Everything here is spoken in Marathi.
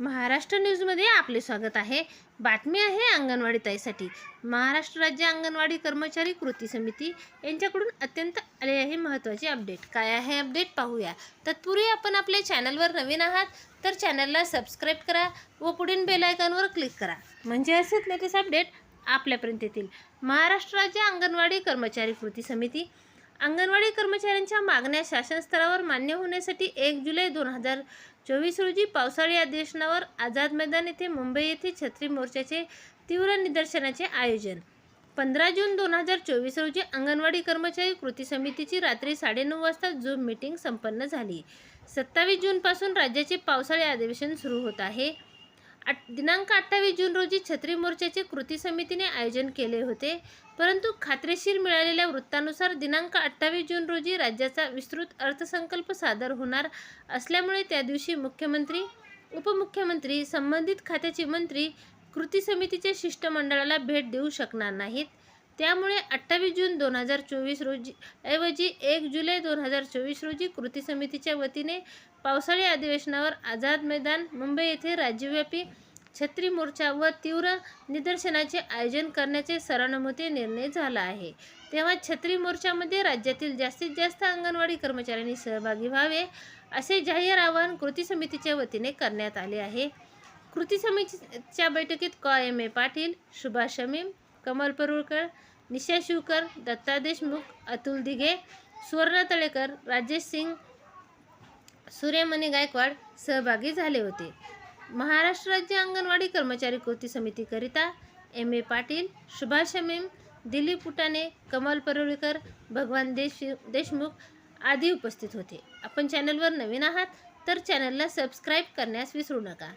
महाराष्ट्र न्यूजमध्ये आपले स्वागत आहे. बातमी आहे अंगणवाडी ताईसाठी. महाराष्ट्र राज्य अंगणवाडी कर्मचारी कृती समिती यांच्याकडून अत्यंत आले आहे महत्त्वाचे अपडेट. काय आहे अपडेट पाहूया. तत्पूर्वी आपण आपल्या चॅनलवर नवीन आहात तर चॅनलला सबस्क्राईब करा व पुढील बेलायकॉनवर क्लिक करा. म्हणजे असेच लेटेस्ट अपडेट आपल्यापर्यंत येतील. महाराष्ट्र राज्य अंगणवाडी कर्मचारी कृती समिती अंगणवाडी कर्मचाऱ्यांच्या मागण्या शासन स्तरावर मान्य होण्यासाठी एक जुलै दोन हजार चोवीस रोजी पावसाळी अधिवेशनावर आझाद मैदान येथे मुंबई येथे छत्री मोर्चाचे तीव्र निदर्शनाचे आयोजन. पंधरा जून दोन हजार चोवीस रोजी अंगणवाडी कर्मचारी कृती समितीची रात्री साडेनऊ वाजता झूम मीटिंग संपन्न झाली. सत्तावीस जूनपासून राज्याचे पावसाळी अधिवेशन सुरू होत आहे. दिनांक अठ्ठावीस जून रोजी छत्री मोर्चाचे कृती समितीने आयोजन केले होते. परंतु खात्रीशीर मिळालेल्या वृत्तानुसार दिनांक अठ्ठावीस जून रोजी राज्याचा विस्तृत अर्थसंकल्प सादर होणार असल्यामुळे त्या दिवशी मुख्यमंत्री उपमुख्यमंत्री संबंधित खात्याचे मंत्री कृती समितीच्या शिष्टमंडळाला भेट देऊ शकणार नाहीत. त्यामुळे अठ्ठावीस जून दोन हजार चोवीस रोजी ऐवजी एक जुलै दोन हजार चोवीस रोजी कृती समितीच्या वतीने पावसाळी अधिवेशनावर आझाद मैदान मुंबई येथे राज्यव्यापी छत्री मोर्चा व तीव्र निदर्शनाचे आयोजन करण्याचे सर्वानुमते निर्णय झाला आहे. तेव्हा छत्री मोर्चामध्ये राज्यातील जास्तीत जास्त अंगणवाडी कर्मचाऱ्यांनी सहभागी व्हावे असे जाहीर आवाहन कृती समितीच्या वतीने करण्यात आले आहे. कृती समितीच्या बैठकीत कॉ. एम. ए. पाटील सुभाष शमीम कमल परुळकर निशा शिवकर दत्ता देशमुख अतुल दिघे सुवर्ण तळेकर राजेश सिंग सूर्यमणी गायकवाड सहभागी झाले होते. महाराष्ट्र राज्य अंगणवाडी कर्मचारी कृती समितीकरिता एम ए पाटील सुभाष शमीम दिलीप उटाणे कमल परुळकर भगवान देश देशमुख आदी उपस्थित होते. आपण चॅनलवर नवीन आहात तर चॅनलला सबस्क्राईब करण्यास विसरू नका.